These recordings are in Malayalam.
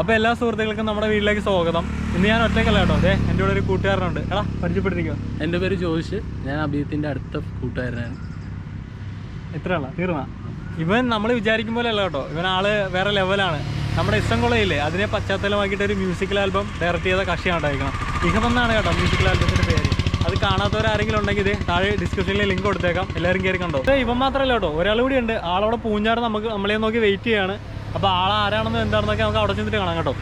അപ്പോൾ എല്ലാ സുഹൃത്തുക്കൾക്കും നമ്മുടെ വീട്ടിലേക്ക് സ്വാഗതം. ഇന്ന് ഞാൻ ഒറ്റയ്ക്കല്ല കേട്ടോ. അതെ എന്റെ കൂടെ ഒരു കൂട്ടുകാരനുണ്ട്. എടാ പരിചയപ്പെട്ടിരിക്കുക എന്റെ പേര് ജോയിഷ് ഞാൻ അഭിയത്തിന്റെ അടുത്ത കൂട്ടുകാരനാണ്. എത്ര ആളാ തീർന്ന? ഇവൻ നമ്മൾ വിചാരിക്കും പോലെ അല്ല കേട്ടോ. ഇവൻ ആൾ വേറെ ലെവലാണ്. നമ്മുടെ ഇഷ്ടം കൊള്ളയില്ലേ? അതിനെ പശ്ചാത്തലമാക്കിയിട്ട് ഒരു മ്യൂസിക്കൽ ആൽബം ഡയറക്റ്റ് ചെയ്ത കക്ഷിയാണ് ഉണ്ടായിരിക്കണം ഇഹമെന്നാണ് കേട്ടോ മ്യൂസിക്കൽ ആൽബത്തിന്റെ പേര്. അത് കാണാത്തവരാരെങ്കിലും ഉണ്ടെങ്കിൽ ഇത് താഴെ ഡിസ്ക്രിപ്ഷനിൽ ലിങ്ക് കൊടുത്തേക്കാം. എല്ലാവരും കയറി കണ്ടോ? ഇവൻ മാത്രമല്ല കേട്ടോ. ഒരാൾ കൂടി ഉണ്ട്. ആളവിടെ പൂഞ്ഞാറ് നമുക്ക് നമ്മളെ നോക്കി വെയിറ്റ് ചെയ്യാണ്. അപ്പോൾ ആൾ ആരാണെന്ന് എന്താണെന്നൊക്കെ നമുക്ക് അവിടെ ചെന്നിട്ട് കാണാം കേട്ടോ.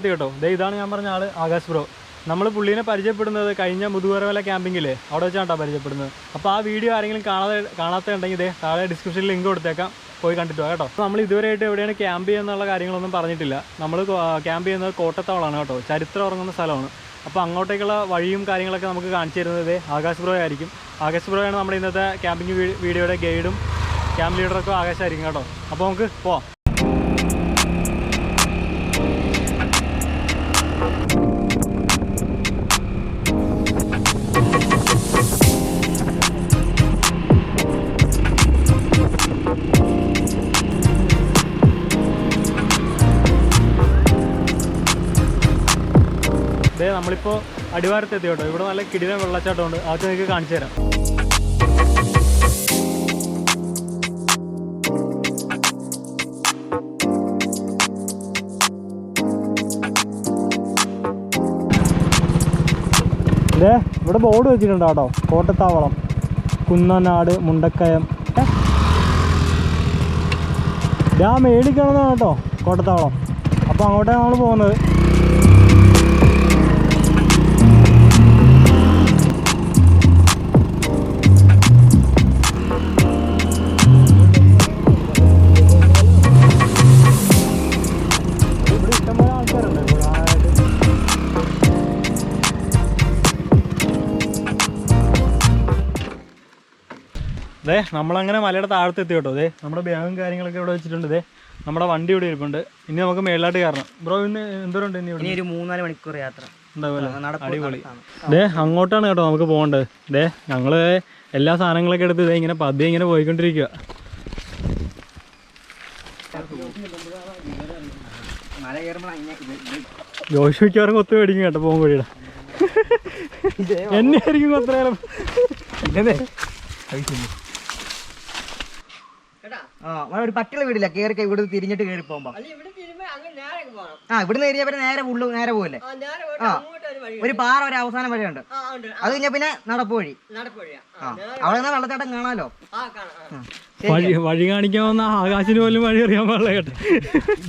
നമ്മളങ്ങനെ കേട്ടോ. ദേ ഇതാണ് ഞാൻ പറഞ്ഞ ആൾ ആകാശ് ബ്രോ. നമ്മൾ പുള്ളീനെ പരിചയപ്പെടുന്നത് കഴിഞ്ഞ മുതുകരവല ക്യാമ്പിങ്ങില്ലേ അവിടെ വെച്ചാണ് കേട്ടോ പരിചയപ്പെടുന്നത്. അപ്പോൾ ആ വീഡിയോ ആരെങ്കിലും കാണാതെ കാണാത്തുണ്ടെങ്കിൽ ഇതേ താഴെ ഡിസ്ക്രിപ്ഷനിൽ ലിങ്ക് കൊടുത്തേക്കാം. പോയി കണ്ടിട്ട് കേട്ടോ. നമ്മൾ ഇതുവരെയായിട്ട് എവിടെയാണ് ക്യാമ്പ് ചെയ്യുന്നുള്ള കാര്യങ്ങളൊന്നും പറഞ്ഞിട്ടില്ല. നമ്മൾ ക്യാമ്പ് ചെയ്യുന്നത് കോട്ടത്താവളാണ് കേട്ടോ. ചരിത്രം ഉറങ്ങുന്ന സ്ഥലമാണ്. അപ്പോൾ അങ്ങോട്ടേക്കുള്ള വഴിയും കാര്യങ്ങളൊക്കെ നമുക്ക് കാണിച്ചു തരുന്നത് ആകാശ് ബ്രോ ആയിരിക്കും. ആകാശ് ബ്രോയാണ് നമ്മുടെ ഇന്നത്തെ ക്യാമ്പിംഗ് വീഡിയോയുടെ ഗൈഡും ക്യാമ്പ് ലീഡറൊക്കെ ആകാശമായിരിക്കും കേട്ടോ. അപ്പോൾ നമുക്ക് പോവാം. നമ്മളിപ്പോൾ അടിവാരത്ത് എത്തി കേട്ടോ ഇവിടെ നല്ല കിടിലൻ വെള്ളച്ചാട്ടമുണ്ട് അതൊക്കെ നിങ്ങൾക്ക് കാണിച്ചു തരാം. ദേ ഇവിടെ ബോർഡ് വെച്ചിട്ടുണ്ട് കേട്ടോ. കോട്ടത്താവളം കുന്നനാട് മുണ്ടക്കയം. ഏ? മേടിക്കണമെന്നാണ് കേട്ടോ കോട്ടത്താവളം. അപ്പോൾ അങ്ങോട്ടാണ് നമ്മൾ പോകുന്നത്. ദേ നമ്മളങ്ങനെ മലയുടെ താഴത്ത് എത്തി കേട്ടോ. അതെ നമ്മുടെ ബാഗും കാര്യങ്ങളൊക്കെ ഇവിടെ വെച്ചിട്ടുണ്ട്. ദേ നമ്മുടെ വണ്ടി ഇവിടെ ഇരിപ്പുണ്ട്. ഇനി നമുക്ക് മേളിലോട്ട് കയറണം. ബ്രോ ഇന്ന് എന്തോരുണ്ട് ഇനി ഇവിടെ ഒരു മൂന്നാൽ മണിക്കൂർ യാത്ര. അടിപൊളി. ദേ അങ്ങോട്ടാണ് കേട്ടോ നമുക്ക് പോകേണ്ടത്. ദേ ഞങ്ങൾ എല്ലാ സാധനങ്ങളൊക്കെ എടുത്ത് ഇതേ ഇങ്ങനെ പതിയെ ഇങ്ങനെ പോയിക്കൊണ്ടിരിക്കുക ജോഷി മിക്കവാറും കൊത്തു മേടിക്കും കേട്ടോ പോകും വഴിയുടെ. എന്നെ ആയിരിക്കും അവിടെ ഒരു പറ്റുള്ള വീടില്ല കേറി കൈ ഇവിടെ തിരിഞ്ഞിട്ട് കയറി പോകുമ്പോ. ആ ഇവിടുന്ന് കഴിഞ്ഞാൽ പിന്നെ നേരെ ഉള്ളു നേരെ പോകല്ലേ ആ ഒരു പാറ ഒരു അവസാന വഴിയുണ്ട്. അത് കഴിഞ്ഞാ പിന്നെ നടപ്പ് വഴി ആ അവിടെ നിന്ന് വെള്ളച്ചാട്ടം കാണാലോ. വഴി വഴി കാണിക്കാൻ വന്ന ആകാശിന് പോലും വഴി അറിയാൻ പാടില്ല കേട്ടോ.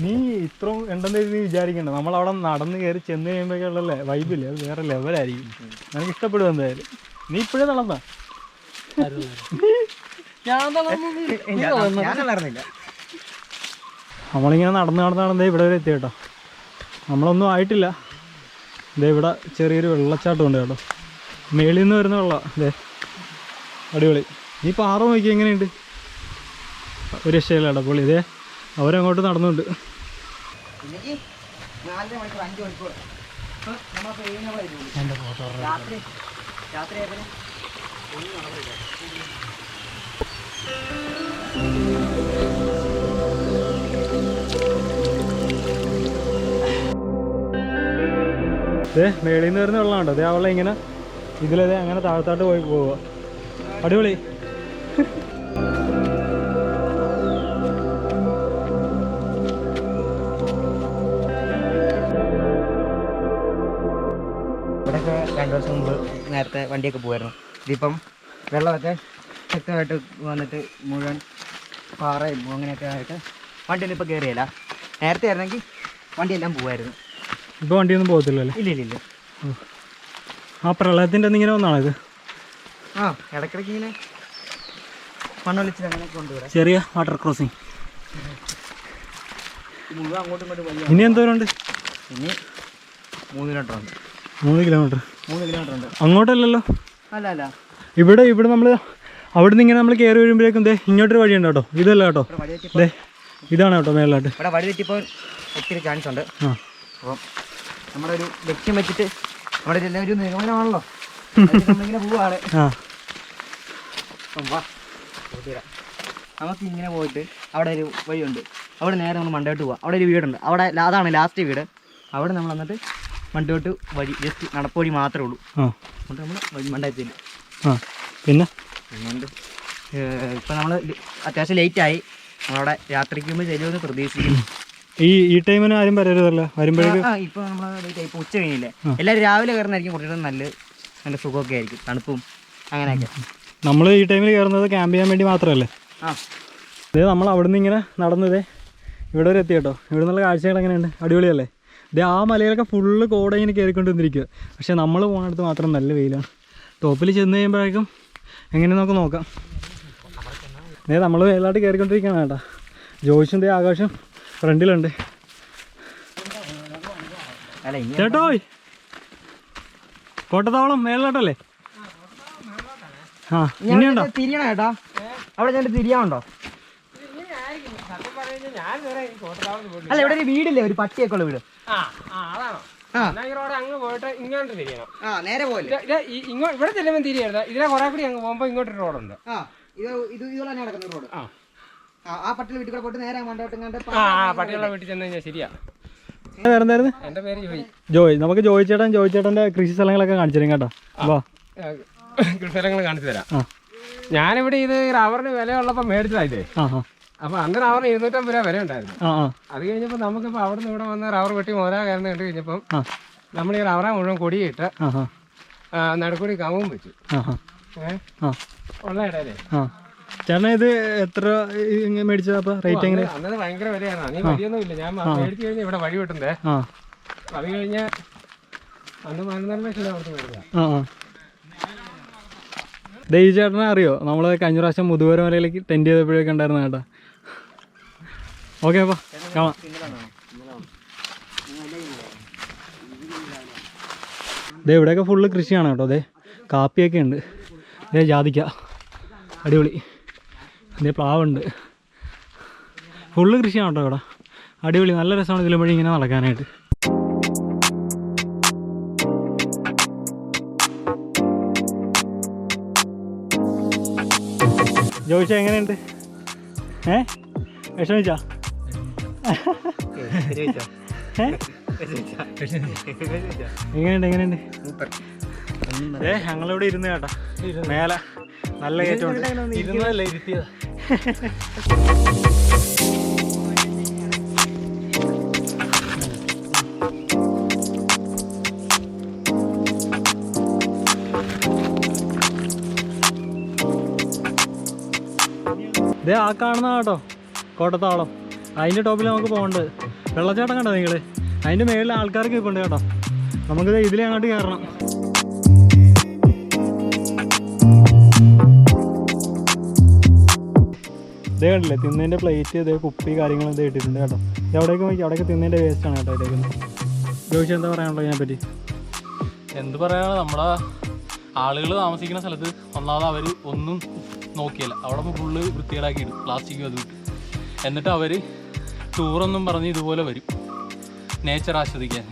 നീ ഇത്രയും ഉണ്ടെന്ന് നീ വിചാരിക്കണ്ട. നമ്മൾ അവിടെ നടന്ന് കയറി ചെന്ന് കഴിയുമ്പോഴേക്കുള്ളല്ലേ വൈബില്ലേ അത് വേറെ ലെവലായിരിക്കും എനിക്ക് ഇഷ്ടപ്പെടും എന്തായാലും. നീ ഇപ്പോഴേ നടന്നാ? നമ്മളിങ്ങനെ നടന്ന് നടന്ന് നടന്ന് ദേ ഇവിടെ വരെ എത്തി കേട്ടോ നമ്മളൊന്നും ആയിട്ടില്ല. ഇതേ ഇവിടെ ചെറിയൊരു വെള്ളച്ചാട്ടം ഉണ്ട് കേട്ടോ. മേളിൽ നിന്ന് വരുന്ന വെള്ളം അതെ അടിപൊളി. ഈ പാറ നോക്കി എങ്ങനെയുണ്ട്? ഒരു രക്ഷയില്ല കേട്ടോ പൊളി ഇതേ അവരങ്ങോട്ട് നടന്നുണ്ട്. രാത്രി രാത്രി ദേ മേളിൽ നിന്ന് വരുന്ന വെള്ളമുണ്ടോ അതേ ആ വെള്ളം ഇങ്ങനെ ഇതിലതേ അങ്ങനെ താഴത്തോട്ട് പോയി പോവുക. അടിപൊളി. ഇവിടെയൊക്കെ രണ്ടു ദിവസം മുമ്പ് നേരത്തെ വണ്ടിയൊക്കെ പോകുമായിരുന്നു ഇതിപ്പം വെള്ളമൊക്കെ ശക്തമായിട്ട് വന്നിട്ട് മുഴുവൻ പാറയും അങ്ങനെയൊക്കെ ആയിട്ട് വണ്ടിയിൽ ഇപ്പോൾ കയറിയല്ല നേരത്തെ ആയിരുന്നെങ്കിൽ വണ്ടിയെല്ലാം പോവായിരുന്നു. ഇപ്പോൾ വണ്ടിയൊന്നും പോകത്തില്ലല്ലേ? ഇല്ല ഇല്ല ഇല്ല. ആ പ്രളയത്തിന്റെ ഇങ്ങനെ വന്നാണ് ഇത്? ആ ഇടയ്ക്കിടയ്ക്ക് ഇങ്ങനെ മണ്ണൊലിച്ചിട്ട് അങ്ങനെ കൊണ്ടുവരാം. ചെറിയ വാട്ടർ ക്രോസിങ്. മുഴുവൻ അങ്ങോട്ടും ഇങ്ങോട്ടും വലിയ ഇനി എന്തോരം ഉണ്ട് ഇനി മൂന്ന് കിലോമീറ്റർ ഉണ്ട്. മൂന്ന് കിലോമീറ്റർ. മൂന്ന് കിലോമീറ്റർ ഉണ്ട്. അങ്ങോട്ടല്ലല്ലോ? അല്ല അല്ല. ഇവിടെ ഇവിടെ നമ്മൾ അവിടെ നിന്ന് ഇങ്ങനെ നമ്മൾ കയറി വരുമ്പോഴേക്കും ദേ ഇങ്ങോട്ടൊരു വഴിയുണ്ട് കേട്ടോ. ഇതല്ല കേട്ടോ. ദേ ഇതാണ് കേട്ടോ മേളിലോട്ട് ഇവിടെ വഴി തെറ്റിപ്പോൾ ഒത്തിരി ചാൻസ് ഉണ്ട്. അപ്പം നമ്മുടെ ഒരു ലക്ഷ്യം വെച്ചിട്ട് നമ്മുടെ ഒരു എല്ലാം ഒരു നിഗമനമാണല്ലോ. നമ്മളിങ്ങനെ പോവാണ്. നമുക്ക് ഇങ്ങനെ പോയിട്ട് അവിടെ ഒരു വഴിയുണ്ട്. അവിടെ നേരെ നമ്മൾ മണ്ടോട്ട് പോവാം. അവിടെ ഒരു വീടുണ്ട്. അവിടെ അതാണ് ലാസ്റ്റ് വീട്. അവിടെ നമ്മൾ വന്നിട്ട് മണ്ടോട്ട് വഴി ജസ്റ്റ് നടപ്പുവഴി മാത്രമേ ഉള്ളൂ. അതുകൊണ്ട് നമ്മൾ മണ്ടയത്തില്ല ആ. പിന്നെ? അതുകൊണ്ട് ഇപ്പം നമ്മൾ അത്യാവശ്യം ലേറ്റായി നമ്മളവിടെ രാത്രിക്ക് മുമ്പ് ചെല്ലുമെന്ന് പ്രതീക്ഷിക്കുന്നു. ഈ ഈ ടൈമിന് ആരും വരരുതല്ലോ? വരുമ്പോഴേക്കും? ആ ഇപ്പൊ നമ്മൾ ഉച്ച കഴിഞ്ഞില്ലേ? എല്ലാവരും രാവിലെ കയറുന്നതായിരിക്കും കുറച്ചുകൂടെ നല്ല നല്ല സുഖമൊക്കെ ആയിരിക്കും. തണുപ്പും അങ്ങനെയൊക്കെ. നമ്മൾ ഈ ടൈമിൽ കയറുന്നത് ക്യാമ്പ് ചെയ്യാൻ വേണ്ടി മാത്രമല്ലേ? ആ. ഇതേ നമ്മൾ അവിടെ നിന്ന് ഇങ്ങനെ നടന്നതേ ഇവിടെ വരെ എത്തി കേട്ടോ. ഇവിടെ നിന്നുള്ള കാഴ്ചകൾ എങ്ങനെയുണ്ട്? അടിപൊളിയല്ലേ? ഇതേ ആ മലയിലൊക്കെ ഫുള്ള് കോട ഇങ്ങനെ കയറിക്കൊണ്ടിരിക്കുക പക്ഷേ നമ്മൾ പോകുന്നിടത്ത് മാത്രം നല്ല വെയിലാണ്. ടോപ്പിൽ ചെന്ന് കഴിയുമ്പോഴേക്കും എങ്ങനെ നമുക്ക് നോക്കാം. നേ നമ്മൾ മേലായിട്ട് കയറിക്കൊണ്ടിരിക്കുകയാണ് കേട്ടോ. ജോയിസും ദേ ആകാശം ഫ്രണ്ടിലുണ്ട്. കേട്ടോ ചേട്ടോയ് കോട്ടത്താവളം മേളിലോട്ടല്ലേ ആ ഇനിയുണ്ടോ തിരിയണം ചേട്ടാ? അവിടെ ഞാൻ തിരിയാനുണ്ടോ? അല്ല ഇവിടെ ഒരു വീടില്ലേ? ഒരു പട്ടിയൊക്കെ ഉള്ള വീട്. ആ അതാണോ? റോഡ് അങ്ങ് പോയിട്ട് ഇങ്ങോട്ട് തിരിയണം. നേരെ പോലെ ഇത് ഇത് ഈ- ഇങ്ങോ ഇവിടെ ചെല്ലുമ്പോൾ തിരിയരുത്? ഇതിലെ കുറെ കൂടി അങ്ങ് പോകുമ്പോൾ ഇങ്ങോട്ടൊരു റോഡുണ്ട്. ആ ഇത് ഇത് ഇതുപോലെ തന്നെ നടക്കുന്ന റോഡ്. ആ. ആ ആ പട്ടിൽ വീട്ടിൽ കൂടെ പോയിട്ട് നേരെ അങ്ങോട്ട് ആ ആ പട്ടികളുടെ വീട്ടിൽ ചെന്ന് കഴിഞ്ഞാൽ ശരിയാ. വേറെന്തായിരുന്നു പേര് ജോയി. ജോയ് നമുക്ക് ജോയ് ചേട്ടൻ ജോയ് ചേട്ടന്റെ കൃഷി സ്ഥലങ്ങളൊക്കെ കാണിച്ചു തരും കേട്ടോ. കൃഷി സ്ഥലങ്ങൾ കാണിച്ചു തരാം. ഞാനിവിടെ ഇത് റബ്ബറിന് വിലയുള്ളപ്പോൾ മേടിച്ചതായില്ലേ ആ അങ്ങനെ റബ്ബറിന് ഇരുന്നൂറ്റമ്പത് രൂപ വരെ ഉണ്ടായിരുന്നു ആ ആ. അത് കഴിഞ്ഞപ്പോൾ നമുക്കിപ്പോ അവിടെ നിന്ന് ഇവിടെ വന്ന റവർ വെട്ടി മോരാ കയറുന്ന കണ്ടു കഴിഞ്ഞപ്പം നമ്മൾ ഈ റവറ മുഴുവൻ കൊടിയിട്ട് നടക്കൂടി കവും വെച്ചു. ഉള്ള ഇടയിലേ. ആ. ഇത് എത്ര മേടിച്ചതാ അപ്പൊ റേറ്റ് എങ്ങനെ? അന്നത് ഭയങ്കര വിലയാണ്. നീ വഴിയൊന്നും ഇല്ല. ഞാൻ മേടിച്ചു കഴിഞ്ഞാൽ ഇവിടെ വഴി വെട്ടുന്നേ. ആ. അത് കഴിഞ്ഞ അന്ന് പതിനൊന്നര ലക്ഷം രൂപ കൊടുത്ത് ചേട്ടനെ അറിയോ? നമ്മൾ കഴിഞ്ഞ പ്രാവശ്യം മുതുവര മലയിലേക്ക് ടെന്റ് ചെയ്തപ്പോഴൊക്കെ ഉണ്ടായിരുന്ന കേട്ടോ. ഓക്കെ അപ്പൊ കാണാം. ദേ ഇവിടെയൊക്കെ ഫുള്ള് കൃഷിയാണ് കേട്ടോ അതെ കാപ്പിയൊക്കെ ഉണ്ട്. ദേ ജാതിക്ക. അടിപൊളി. ദേ പ്ലാവുണ്ട്. ഫുള്ള് കൃഷിയാണ് കേട്ടോ ഇവിടെ. അടിപൊളി നല്ല രസമാണ് ഇതിലും വഴി ഇങ്ങനെ നടക്കാനായിട്ട്. ജോയിച്ച എങ്ങനെയുണ്ട്? ഏ? വിഷമിച്ചാ? എങ്ങനെയുണ്ട് എങ്ങനെയുണ്ട്? ഏ ഞങ്ങളിവിടെ ഇരുന്ന് കേട്ടോ. മേലെ നല്ല കയറ്റമുണ്ട്. ഇരുന്നതല്ലേ ഇരുത്തിയതാ? ഇതേ ആ കാണുന്ന കേട്ടോ കോട്ടത്താവളം അതിന്റെ ടോപ്പിൽ നമുക്ക് പോകേണ്ടത് വെള്ളച്ചാട്ടം കണ്ടോ നിങ്ങൾ അതിന്റെ മേളിൽ ആൾക്കാർ ഉണ്ട് കേട്ടോ. നമുക്കിത് ഇതിലേ അങ്ങോട്ട് കയറണം. ഇതേ കണ്ടില്ലേ തിന്നതിന്റെ പ്ലേറ്റ് ഇതേ കുപ്പി കാര്യങ്ങളും ഇതേ ഇട്ടിട്ടുണ്ട് കേട്ടോ. ഇത് അവിടേക്ക് നോക്കി അവിടെയൊക്കെ തിന്നതിന്റെ വേസ്റ്റാണ് കേട്ടോ ഇട്ടേക്കുന്നത് ചോദിച്ചാൽ എന്താ പറയാനുള്ളത് ഇതിനെപ്പറ്റി? എന്ത് പറയാനാണ്? നമ്മളെ ആളുകൾ താമസിക്കുന്ന സ്ഥലത്ത് ഒന്നാമത് അവർ ഒന്നും നോക്കിയല്ല. അവിടെ ഫുള്ള് വൃത്തികേടാക്കിയിടും പ്ലാസ്റ്റിക്കും അത്. എന്നിട്ട് അവർ ടൂറൊന്നും പറഞ്ഞ് ഇതുപോലെ വരും. നേച്ചർ ആസ്വദിക്കാൻ.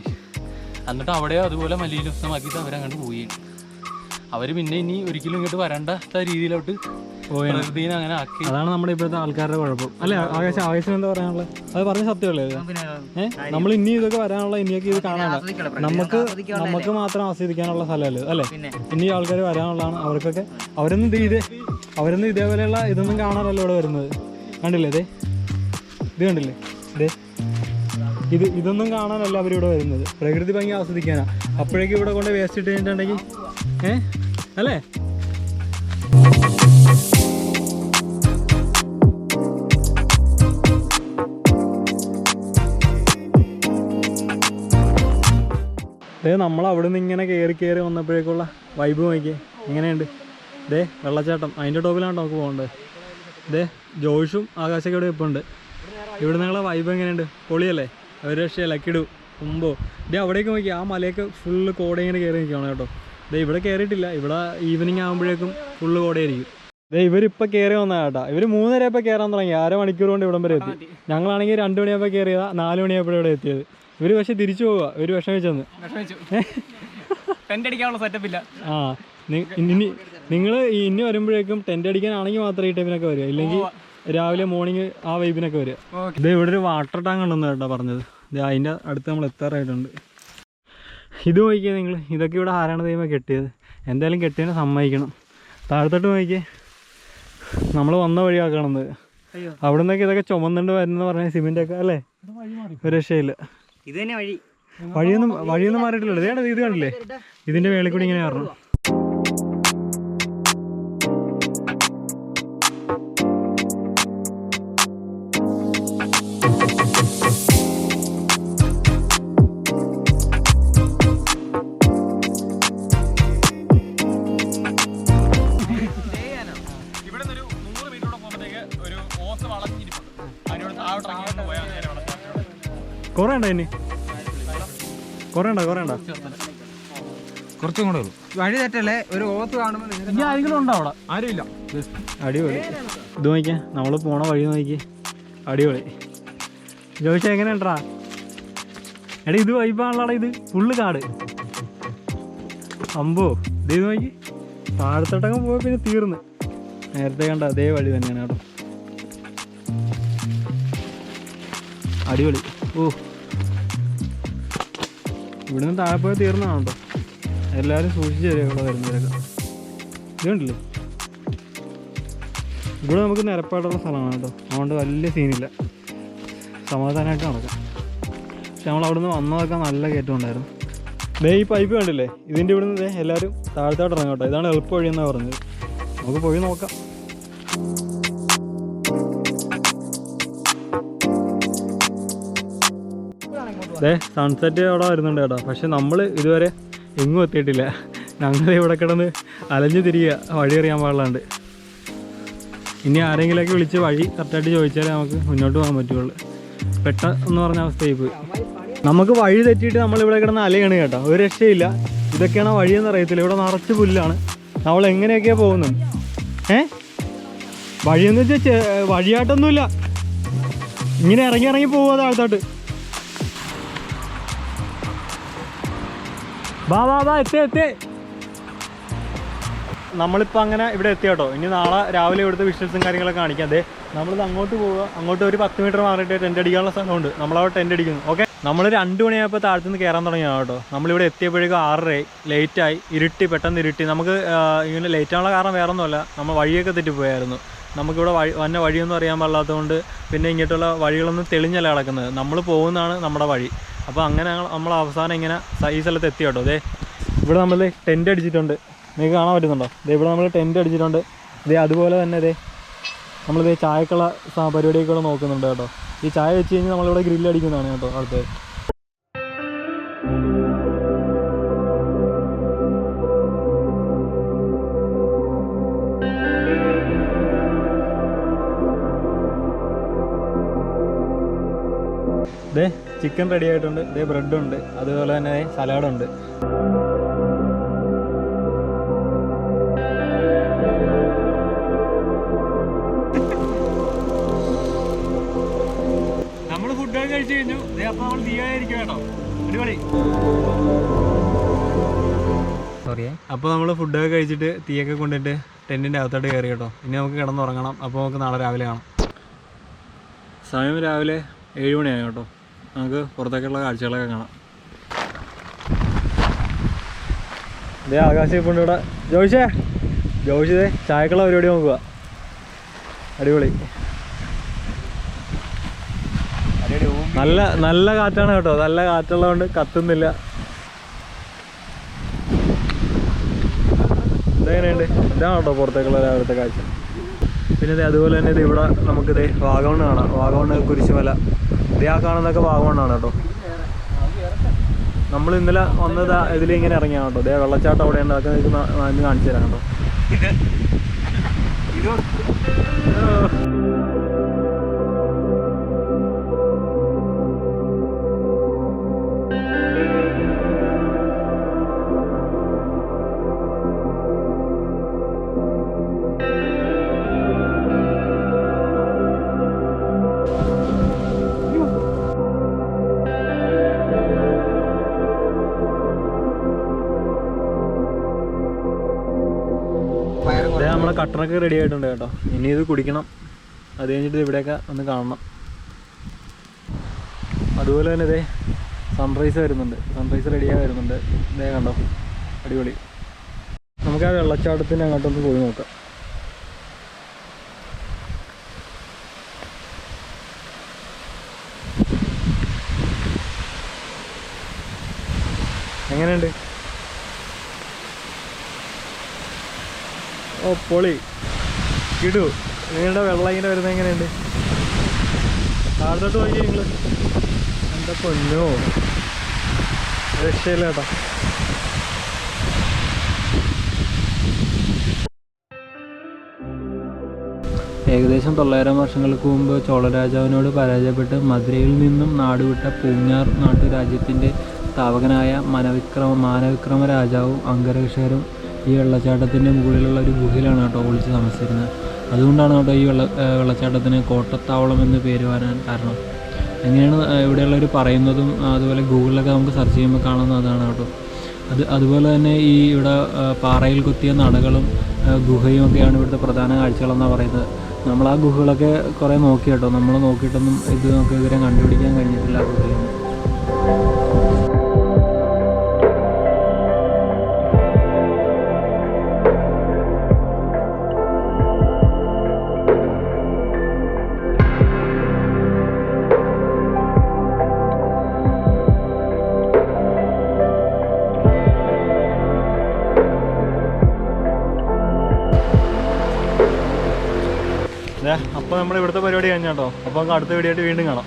എന്നിട്ട് അവിടെ അതുപോലെ മലിനമാക്കിയിട്ട് അവരങ്ങോട്ട് പോയി. അവർ പിന്നെ ഇനി ഒരിക്കലും ഇങ്ങോട്ട് വരണ്ടാത്ത രീതിയിലോട്ട് പ്രകൃതിനെ അങ്ങനെ ആക്കി. അതാണ് നമ്മുടെ ഇപ്പോഴത്തെ ആൾക്കാരുടെ കുഴപ്പം. അല്ലേ ആകാശം ആകാശം എന്താ പറയാനുള്ളത്? അത് പറഞ്ഞ സത്യമല്ലേ ഏഹ് നമ്മൾ ഇനി ഇതൊക്കെ വരാനുള്ള ഇനിയൊക്കെ ഇത് കാണാനുള്ള. നമുക്ക് നമുക്ക് മാത്രം ആസ്വദിക്കാനുള്ള സ്ഥലമല്ലേ അല്ലേ? ഇനി ആൾക്കാർ വരാനുള്ളതാണ് അവർക്കൊക്കെ. അവരൊന്നും ഇത് ഇതേ അവരൊന്നും ഇതേപോലെയുള്ള ഇതൊന്നും കാണാനല്ല ഇവിടെ വരുന്നത്. കണ്ടില്ലേ ഇത് കണ്ടില്ലേ? ഇത് ഇത് ഇതൊന്നും കാണാനല്ല അവർ ഇവിടെ വരുന്നത്. പ്രകൃതി ഭംഗി ആസ്വദിക്കാനാണ് അപ്പോഴേക്കും ഇവിടെ കൊണ്ട് വേസ്റ്റ് ഇട്ട് കഴിഞ്ഞിട്ടുണ്ടെങ്കിൽ ഏ? അല്ലേ? ദേ നമ്മൾ അവിടെ നിന്ന് ഇങ്ങനെ കയറി കയറി വന്നപ്പോഴേക്കുള്ള വൈബ് നോക്കിയേ. ഇങ്ങനെയുണ്ട് ദേ വെള്ളച്ചാട്ടം. അതിന്റെ ടോപ്പിലാണ് നമുക്ക് പോകേണ്ടത്? ദേ ജോഷും ആകാശൊക്കെ ഇവിടെ ഇപ്പോൾ ഉണ്ട് ഇവിടെ നിങ്ങളെ വൈബ് എങ്ങനെയുണ്ട്? പൊളിയല്ലേ? ഒരു പക്ഷേ ലക്കിടു മുമ്പോ ഇതേ അവിടേക്ക് നോക്കി ആ മലയൊക്കെ ഫുള്ള് കോട ഇങ്ങനെ കയറി നിൽക്കുകയാണ് കേട്ടോ. ഇതേ ഇവിടെ കയറിയിട്ടില്ല ഇവിടെ ഈവനിങ് ആകുമ്പോഴേക്കും ഫുള്ള് കോടയായിരിക്കും ദേ ഇവരിപ്പോൾ കയറി വന്നതാണ് കേട്ടോ. ഇവർ മൂന്നര ആയപ്പോൾ കയറാൻ തുടങ്ങി. അര മണിക്കൂർ കൊണ്ട് ഇവിടം വരെ എത്തി. ഞങ്ങളാണെങ്കിൽ രണ്ട് മണിയപ്പോൾ കയറിയതാ നാല് മണിയപ്പോൾ ഇവിടെ എത്തിയത്. ഇവർ പക്ഷേ തിരിച്ചു പോവുക ഒരു വിഷം വെച്ചെന്ന് ടെന്റ് അടിക്കാനുള്ള സെറ്റപ്പ് ഇല്ല. ആ ഇനി നിങ്ങൾ ഇനി വരുമ്പോഴേക്കും ടെന്റ് അടിക്കാനാണെങ്കിൽ മാത്രമേ ഈ ടൈമിനൊക്കെ വരിക. ഇല്ലെങ്കിൽ രാവിലെ മോർണിംഗ് ആ വൈബിനൊക്കെ വരിക. ഇത് ഇവിടെ ഒരു വാട്ടർ ടാങ്ക് ഉണ്ടെന്ന് കേട്ടോ പറഞ്ഞത്. ഇത് അതിന്റെ അടുത്ത് നമ്മൾ എത്താറായിട്ടുണ്ട് ഇത് നോക്കിയേ നിങ്ങൾ. ഇതൊക്കെ ഇവിടെ ആരാണ് ദൈവം കെട്ടിയത്? എന്തായാലും കെട്ടിയതിനെ സമ്മതിക്കണം. താഴത്തോട്ട് നോക്കിയേ നമ്മൾ വന്ന വഴിയാക്കണത് അവിടെ നിന്നൊക്കെ ഇതൊക്കെ ചുമന്നുണ്ട് വരുന്നത് പറഞ്ഞ സിമെന്റ് ഒക്കെ അല്ലേ? ഒരു രക്ഷയില്ല. ഇത് തന്നെ വഴി. വഴിയൊന്നും വഴിയൊന്നും മാറിയിട്ടില്ല ഇതേണ്ട ഇത് കണ്ടില്ലേ? ഇതിന്റെ മേളിൽ കൂടി ഇങ്ങനെ കയറണം. കുറേ ഉണ്ടോ ഇനി? കുറേ ഉണ്ടോ കുറേ ഉണ്ടോ? കുറച്ചും കൂടെ ഉള്ളൂ. വഴി തെറ്റല്ലേ? ഒരു ഓത്ത് കാണുമ്പോൾ ഇനി ആരെങ്കിലും ഉണ്ടോ അവിടെ? ആരുമില്ല. അടിപൊളി. ഇത് നോക്കിയാ നമ്മൾ പോണ വഴി നോക്കി അടിപൊളി. ജോയിച്ച എങ്ങനെ ഉണ്ടാ എടാ ഇത് വൈപ്പാണല്ലോടാ ഇത്. ഫുള്ള് കാട്. അമ്പോ ഇത് ഇത് നോക്കി. താഴത്തോട്ടങ്ങ് പോയ പിന്നെ തീർന്ന്. നേരത്തെ കണ്ട അതേ വഴി തന്നെയാണ് കേട്ടോ. അടിപൊളി. ഓ. ഇവിടുന്ന് താഴെ പോയി തീർന്നതാണ് എല്ലാവരും സൂക്ഷിച്ച് തരിക ഇവിടെ വരുന്നവരൊക്കെ? ഇത് കണ്ടില്ലേ ഇവിടെ നമുക്ക് നിരപ്പായിട്ടുള്ള സ്ഥലമാണ് കേട്ടോ. അതുകൊണ്ട് വലിയ സീനില്ല സമാധാനമായിട്ട് നടക്കാം. പക്ഷെ നമ്മൾ അവിടുന്ന് വന്നതൊക്കെ നല്ല കയറ്റം ഉണ്ടായിരുന്നു. ദേ ഈ പൈപ്പ് കണ്ടില്ലേ? ഇതിന്റെ ഇവിടുന്ന് എല്ലാവരും താഴത്തോട്ട് ഇറങ്ങാം കേട്ടോ. ഇതാണ് എളുപ്പ വഴിയെന്നാണ് പറഞ്ഞത്. നമുക്ക് പോയി നോക്കാം. സൺസെറ്റ് അവിടെ വരുന്നുണ്ട് കേട്ടോ. പക്ഷെ നമ്മൾ ഇതുവരെ എങ്ങും എത്തിയിട്ടില്ല. ഞങ്ങൾ ഇവിടെ കിടന്ന് അലഞ്ഞു തിരിയുക വഴി അറിയാൻ പാടില്ലാണ്ട്. ഇനി ആരെങ്കിലുമൊക്കെ വിളിച്ച് വഴി കറക്റ്റായിട്ട് ചോദിച്ചാലേ നമുക്ക് മുന്നോട്ട് പോകാൻ പറ്റുള്ളൂ. പെട്ടെന്ന് പറഞ്ഞ അവസ്ഥയായി പോയി. നമുക്ക് വഴി തെറ്റിയിട്ട് നമ്മൾ ഇവിടെ കിടന്ന് അലയാണ് കേട്ടോ. ഒരു രക്ഷയില്ല. ഇതൊക്കെയാണ് വഴിയെന്ന് അറിയത്തില്ല. ഇവിടെ നിറച്ച് പുല്ലാണ്. നമ്മൾ എങ്ങനെയൊക്കെയാണ് പോകുന്നത്? ഏ? വഴിയെന്ന് വെച്ചാൽ വഴിയായിട്ടൊന്നുമില്ല ഇങ്ങനെ ഇറങ്ങി ഇറങ്ങി പോവാ താഴത്തോട്ട്. വാ വാ വാ എത്തി എത്തി. നമ്മളിപ്പോൾ അങ്ങനെ ഇവിടെ എത്തി കേട്ടോ. ഇനി നാളെ രാവിലെ ഇവിടുത്തെ വിഷ്വൽസും കാര്യങ്ങളൊക്കെ കാണിക്കാം. അതെ നമ്മളിത് അങ്ങോട്ട് പോവുക. അങ്ങോട്ട് ഒരു പത്ത് മീറ്റർ മാറിയിട്ട് ടെന്റ് അടിക്കാനുള്ള സ്ഥലമുണ്ട്. നമ്മളവിടെ ടെന്റ് അടിക്കുന്നു. ഓക്കെ നമ്മൾ രണ്ട് മണിയായപ്പോൾ താഴത്തുനിന്ന് കയറാൻ തുടങ്ങിയാണ് കേട്ടോ. നമ്മളിവിടെ എത്തിയപ്പോഴേക്കും ആറരയായി ലേറ്റായി ഇരുട്ടി പെട്ടെന്ന് ഇരുട്ടി. നമുക്ക് ഇങ്ങനെ ലേറ്റ് കാരണം വേറെ ഒന്നുമല്ല നമ്മൾ വഴിയൊക്കെ തെറ്റിപ്പോയായിരുന്നു. നമുക്കിവിടെ വഴി വന്ന വഴിയൊന്നും അറിയാൻ പാടില്ലാത്തതുകൊണ്ട് പിന്നെ ഇങ്ങോട്ടുള്ള വഴികളൊന്നും തെളിഞ്ഞല്ല കിടക്കുന്നത്. നമ്മൾ പോകുന്നതാണ് നമ്മുടെ വഴി. അപ്പോൾ അങ്ങനെ നമ്മൾ അവസാനം ഇങ്ങനെ ഈ സ്ഥലത്ത് എത്തി കേട്ടോ. അതെ ഇവിടെ നമ്മൾ ടെന്റ് അടിച്ചിട്ടുണ്ട്. നിങ്ങൾക്ക് കാണാൻ പറ്റുന്നുണ്ടോ? ദേ ഇവിടെ നമ്മൾ ടെന്റ് അടിച്ചിട്ടുണ്ട്. ദേ അതുപോലെ തന്നെ ദേ നമ്മളിതേ ചായക്കുള്ള പരിപാടിയൊക്കെ നോക്കുന്നുണ്ട് കേട്ടോ. ഈ ചായ വെച്ച് കഴിഞ്ഞാൽ നമ്മളിവിടെ ഗ്രില്ല് അടിക്കുന്നതാണ് കേട്ടോ അടുത്തത് ദേ ചിക്കൻ റെഡി ആയിട്ടുണ്ട്. ദേ ബ്രെഡ് ഉണ്ട്. അതുപോലെ തന്നെ സലാഡ് ഉണ്ട്. നമ്മൾ ഫുഡൊക്കെ കഴിച്ചു കഴിഞ്ഞു. നമ്മൾ തീയായിരിക്കും കേട്ടോ. അടിപൊളി. സോറി അപ്പോൾ നമ്മൾ ഫുഡൊക്കെ കഴിച്ചിട്ട് തീയൊക്കെ കൊണ്ടിട്ട് ടെന്റിന്റെ അകത്തോട്ട് കയറി കേട്ടോ. ഇനി നമുക്ക് കിടന്നുറങ്ങണം. അപ്പോൾ നമുക്ക് നാളെ രാവിലെ കാണാം. സമയം രാവിലെ ഏഴ് മണിയായി കേട്ടോ. നമുക്ക് പുറത്തേക്കുള്ള കാഴ്ചകളൊക്കെ കാണാം. ഇതേ ആകാശം ഇപ്പോൾ ഇവിടെ ജോയിഷേ ജോയിഷേ ചായക്കുള്ള പരിപാടി നോക്കുക. അടിപൊളി. നല്ല നല്ല കാറ്റാണ് കേട്ടോ. നല്ല കാറ്റുള്ളതുകൊണ്ട് കത്തുന്നില്ല. ഇതെങ്ങനെയുണ്ട്? ഇതാണ് കേട്ടോ പുറത്തേക്കുള്ള രാവിലത്തെ കാഴ്ച? പിന്നെ അതുപോലെ തന്നെ ഇത് ഇവിടെ നമുക്ക് ദേ വാഗമൺ കാണാം. വാഗമണ് കുരിശുമല ഇത് ആ കാണുന്നതൊക്കെ വാഗമണ്ണാണ് കേട്ടോ. നമ്മൾ ഇന്നലെ വന്നത് ഇതിലിങ്ങനെ ഇറങ്ങിയാണ് കേട്ടോ. ഇതേ വെള്ളച്ചാട്ടം അവിടെ ഉണ്ട്. അതൊക്കെ നിങ്ങൾക്ക് കാണിച്ചു തരാം കേട്ടോ. നമ്മളെ കട്ടനൊക്കെ റെഡി ആയിട്ടുണ്ട് കേട്ടോ. ഇനി ഇത് കുടിക്കണം. അത് കഴിഞ്ഞിട്ട് ഇവിടെയൊക്കെ ഒന്ന് കാണണം. അതുപോലെ തന്നെ ഇതേ സൺറൈസ് വരുന്നുണ്ട്. സൺറൈസ് റെഡിയായി വരുന്നുണ്ട്. ഇതേ കണ്ടോ? അടിപൊളി. നമുക്ക് ആ വെള്ളച്ചാട്ടത്തിന് അങ്ങോട്ടൊന്ന് പോയി നോക്കാം എങ്ങനെയുണ്ട് ഓ പൊളി. ഇടൂ. നിങ്ങളുടെ വെള്ളം ഇങ്ങനെ വരുന്നത് എങ്ങനെയുണ്ട്? താഴത്തോട്ട് നോക്കി നിങ്ങൾ എന്താ പൊന്നോ? രക്ഷയില്ല കേട്ടോ. ഏകദേശം തൊള്ളായിരം വർഷങ്ങൾക്ക് മുമ്പ് ചോളരാജാവിനോട് പരാജയപ്പെട്ട് മധുരയിൽ നിന്നും നാടുവിട്ട പൂഞ്ഞാർ നാട്ടുരാജ്യത്തിന്റെ സ്ഥാപകനായ മനവിക്രമ മാനവിക്രമ രാജാവും അംഗരക്ഷകരും ഈ വെള്ളച്ചാട്ടത്തിന്റെ മുകളിലുള്ള ഒരു ഗുഹയിലാണ് കേട്ടോ ഒളിച്ച് താമസിച്ചിരുന്നത്. അതുകൊണ്ടാണ് കേട്ടോ ഈ വെള്ള വെള്ളച്ചാട്ടത്തിന് കോട്ടത്താവളം എന്ന് പേര് വരാൻ കാരണം. എങ്ങനെയാണ് ഇവിടെയുള്ളവർ പറയുന്നതും അതുപോലെ ഗൂഗിളിലൊക്കെ നമുക്ക് സെർച്ച് ചെയ്യുമ്പോൾ കാണുന്ന അതാണ് കേട്ടോ. അത് അതുപോലെ തന്നെ ഈ ഇവിടെ പാറയിൽ കൊത്തിയ നടകളും ഗുഹയും ഒക്കെയാണ് ഇവിടുത്തെ പ്രധാന കാഴ്ചകളെന്നാണ് പറയുന്നത്. നമ്മൾ ആ ഗുഹകളൊക്കെ കുറേ നോക്കി കേട്ടോ. നമ്മൾ നോക്കിയിട്ടൊന്നും ഇത് നമുക്ക് ഇവരെ കണ്ടുപിടിക്കാൻ കഴിഞ്ഞിട്ടില്ല ഗുഹയൊന്നും അപ്പോൾ നമ്മുടെ ഇവിടുത്തെ പരിപാടി കഴിഞ്ഞാട്ടോ അപ്പോൾ നമുക്ക് അടുത്ത വീഡിയോ ആയിട്ട് വീണ്ടും കാണാം.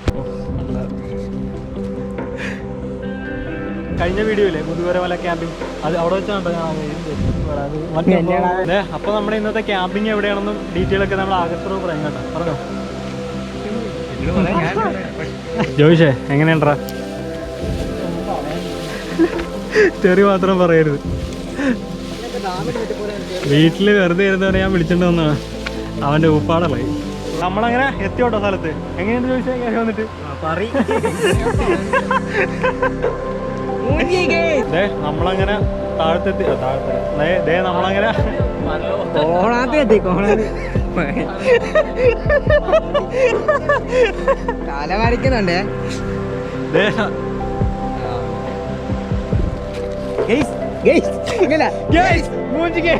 കഴിഞ്ഞ വീഡിയോ ഇല്ലേ? മുതുകുരമല ക്യാമ്പിംഗ് അത് അവിടെ വെച്ചാണ് അപ്പൊ നമ്മുടെ ഇന്നത്തെ ക്യാമ്പിംഗ് എവിടെയാണെന്നും ഡീറ്റെയിൽ ഒക്കെ നമ്മൾ ആകസ്പൂർ പറയാം കേട്ടോ. പറഞ്ഞോ? ജോയിഷേ എങ്ങനെയുണ്ടാ? ചെറിയ മാത്രം പറയരുത്. വീട്ടിൽ വെറുതെ ഇരുന്നവരെ ഞാൻ വിളിച്ചിട്ട് വന്നാണ് അവന്റെ ഉപ്പാടല്ലേ നമ്മളങ്ങനെ എത്തിയോട്ടോ സ്ഥലത്ത്? എങ്ങനെയുണ്ട് ചോദിച്ചാൽ കയറി വന്നിട്ട്? ദേ നമ്മളങ്ങനെ താഴത്തെത്തി താഴത്തെ ദേ നമ്മളങ്ങനെ കോണാത്തി കോണാത്തി തല വരയ്ക്കുന്നുണ്ടേ. ഗെയ്സ് ഗെയ്സ് ഇല്ല മൂഞ്ചിക്കേ.